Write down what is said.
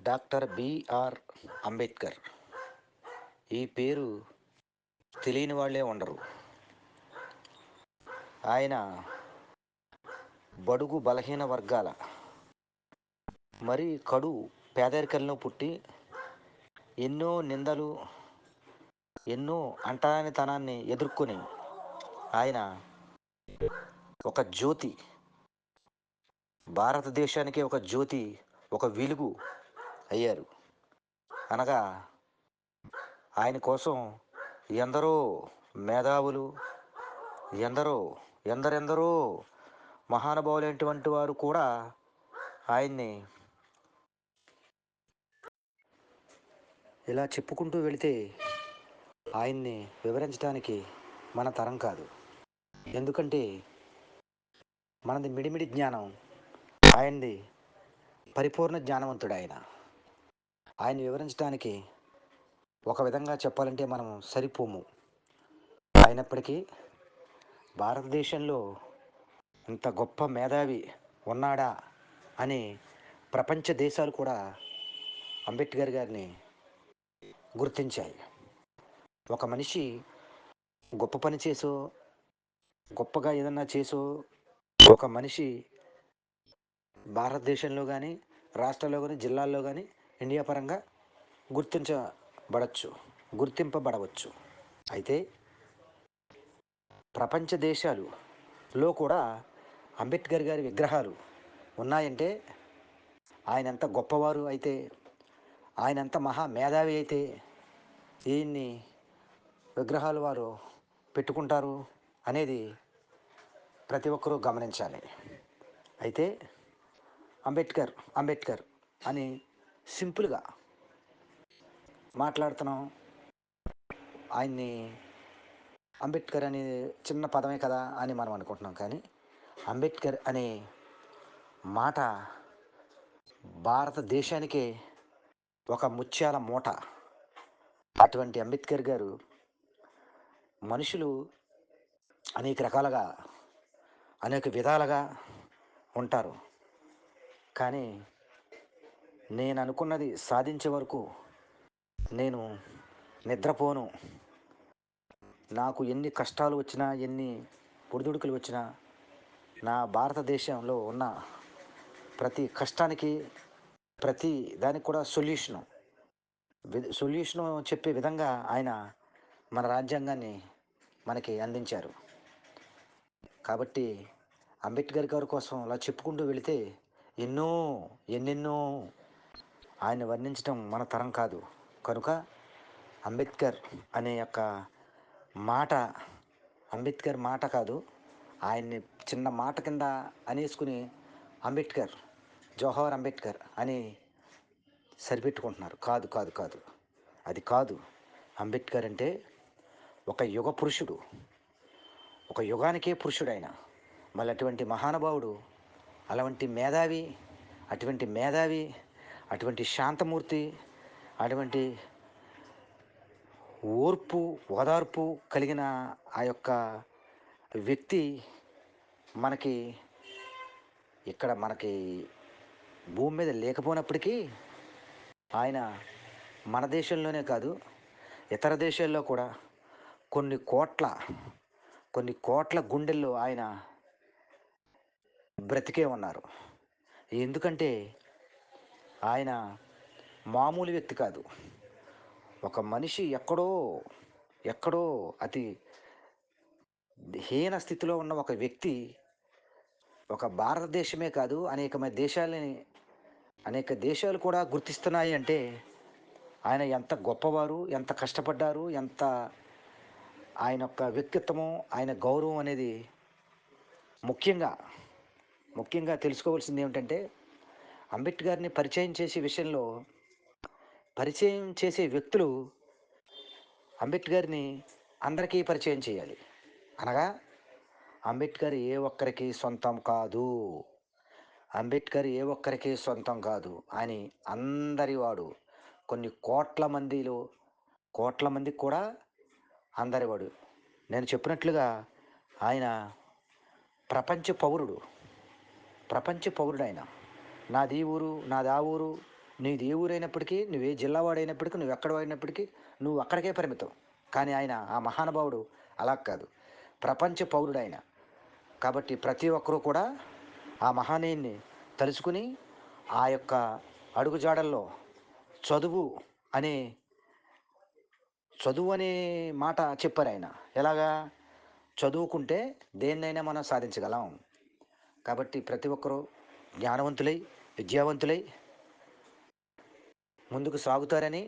Doctor BR Ambedkar. ఈ పేరు తెలియని వాళ్ళే ఉండరు. ఆయన బడుగు బలహీన వర్గాల మరి కడు పేదరికంలో పుట్టి ఎన్నో నిందలు ఎన్నో అంటరానితనాన్ని ఎదుర్కొని ఆయన ఒక జ్యోతి భారతదేశానికి ఒక జ్యోతి ఒక వెలుగు అయ్యారు. అనగా ఆయన కోసం ఎందరో మేధావులు ఎందరో ఎందరెందరో మహానుభావులైనటువంటి వారు కూడా ఆయన్ని ఇలా చెప్పుకుంటూ వెళితే ఆయన్ని వివరించడానికి మన తరం కాదు. ఎందుకంటే మనది మిడిమిడి జ్ఞానం ఆయనది పరిపూర్ణ జ్ఞానవంతుడు ఆయన. ఆయన వివరించడానికి ఒక విధంగా చెప్పాలంటే మనం సరిపోము. అయినప్పటికీ భారతదేశంలో ఇంత గొప్ప మేధావి ఉన్నాడా అని ప్రపంచ దేశాలు కూడా అంబేద్కర్ గారిని గుర్తించాయి. ఒక మనిషి గొప్ప పని చేసో గొప్పగా ఏదన్నా చేసో ఒక మనిషి భారతదేశంలో కానీ రాష్ట్రాల్లో కానీ జిల్లాల్లో కానీ ఇండియా పరంగా గుర్తించబడవచ్చు గుర్తింపబడవచ్చు. అయితే ప్రపంచ దేశాలులో కూడా అంబేద్కర్ గారి విగ్రహాలు ఉన్నాయంటే ఆయన ఎంత గొప్పవారు అయితే ఆయన ఎంత మహా మేధావి అయితే ఈయన్ని విగ్రహాలు వారు పెట్టుకుంటారు అనేది ప్రతి ఒక్కరూ గమనించాలి. అయితే అంబేద్కర్ అంబేద్కర్ అని సింపుల్గా మాట్లాడుతున్నాం. ఆయన్ని అంబేద్కర్ అనే చిన్న పదమే కదా అని మనం అనుకుంటున్నాం కానీ అంబేద్కర్ అనే మాట భారతదేశానికే ఒక ముత్యాల మూట. అటువంటి అంబేద్కర్ గారు మనుషులు అనేక రకాలుగా అనేక విధాలుగా ఉంటారు. కానీ నేను అనుకున్నది సాధించే వరకు నేను నిద్రపోను. నాకు ఎన్ని కష్టాలు వచ్చినా ఎన్ని పొడిదుడుకులు వచ్చినా నా భారతదేశంలో ఉన్న ప్రతి కష్టానికి ప్రతి దానికి కూడా సొల్యూషను. సొల్యూషను చెప్పే విధంగా ఆయన మన రాజ్యాంగాన్ని మనకి అందించారు. కాబట్టి అంబేద్కర్ గారి కోసం అలా చెప్పుకుంటూ వెళితే ఎన్నో ఎన్నెన్నో ఆయన వర్ణించడం మన తరం కాదు. కనుక అంబేద్కర్ అనే యొక్క మాట అంబేద్కర్ మాట కాదు. ఆయన్ని చిన్న మాట కింద అనేసుకుని అంబేద్కర్ జోహర్ అంబేద్కర్ అని సరిపెట్టుకుంటున్నారు. కాదు కాదు కాదు. అది కాదు. అంబేద్కర్ అంటే ఒక యుగ పురుషుడు. ఒక యుగానికే పురుషుడు ఆయన. మళ్ళీ అటువంటి మహానుభావుడు అలాంటి మేధావి అటువంటి మేధావి అటువంటి శాంతమూర్తి అటువంటి ఓర్పు ఓదార్పు కలిగిన ఆ యొక్క వ్యక్తి మనకి ఇక్కడ మనకి భూమి మీద లేకపోయినప్పటికీ ఆయన మన దేశంలోనే కాదు ఇతర దేశాల్లో కూడా కొన్ని కోట్ల కొన్ని కోట్ల గుండెల్లో ఆయన బ్రతికే ఉన్నారు. ఎందుకంటే ఆయన మామూలు వ్యక్తి కాదు. ఒక మనిషి ఎక్కడో ఎక్కడో అతి హీన స్థితిలో ఉన్న ఒక వ్యక్తి ఒక భారతదేశమే కాదు అనేకమైన దేశాలని అనేక దేశాలు కూడా గుర్తిస్తున్నాయి అంటే ఆయన ఎంత గొప్పవారు ఎంత కష్టపడ్డారు ఎంత ఆయన యొక్క వ్యక్తిత్వము ఆయన గౌరవం అనేది ముఖ్యంగా ముఖ్యంగా తెలుసుకోవాల్సింది ఏమిటంటే అంబేద్కర్ని పరిచయం చేసే విషయంలో పరిచయం చేసే వ్యక్తులు అంబేద్కర్ని అందరికీ పరిచయం చేయాలి. అనగా అంబేద్కర్ ఏ ఒక్కరికి సొంతం కాదు. అంబేద్కర్ ఏ ఒక్కరికి సొంతం కాదు అని అందరివాడు కొన్ని కోట్ల మందిలో కోట్ల మందికి కూడా అందరివాడు నేను చెప్పినట్లుగా ఆయన ప్రపంచ పౌరుడు ప్రపంచ పౌరుడు ఆయన. నాది ఈ ఊరు నాది ఆ ఊరు నీది ఏ ఊరైనప్పటికీ నువ్వు ఏ జిల్లా నువ్వు ఎక్కడ వాడినప్పటికీ నువ్వు అక్కడికే పరిమితం. కానీ ఆయన ఆ మహానుభావుడు అలా కాదు. ప్రపంచ పౌరుడు ఆయన కాబట్టి ప్రతి ఒక్కరూ కూడా ఆ మహానీయుని తలుచుకుని ఆ యొక్క అడుగుజాడల్లో చదువు అనే చదువు అనే మాట చెప్పారు ఆయన. ఎలాగా? చదువుకుంటే దేన్నైనా మనం సాధించగలం. కాబట్టి ప్రతి ఒక్కరూ జ్ఞానవంతులై విద్యావంతులై ముందుకు సాగుతారని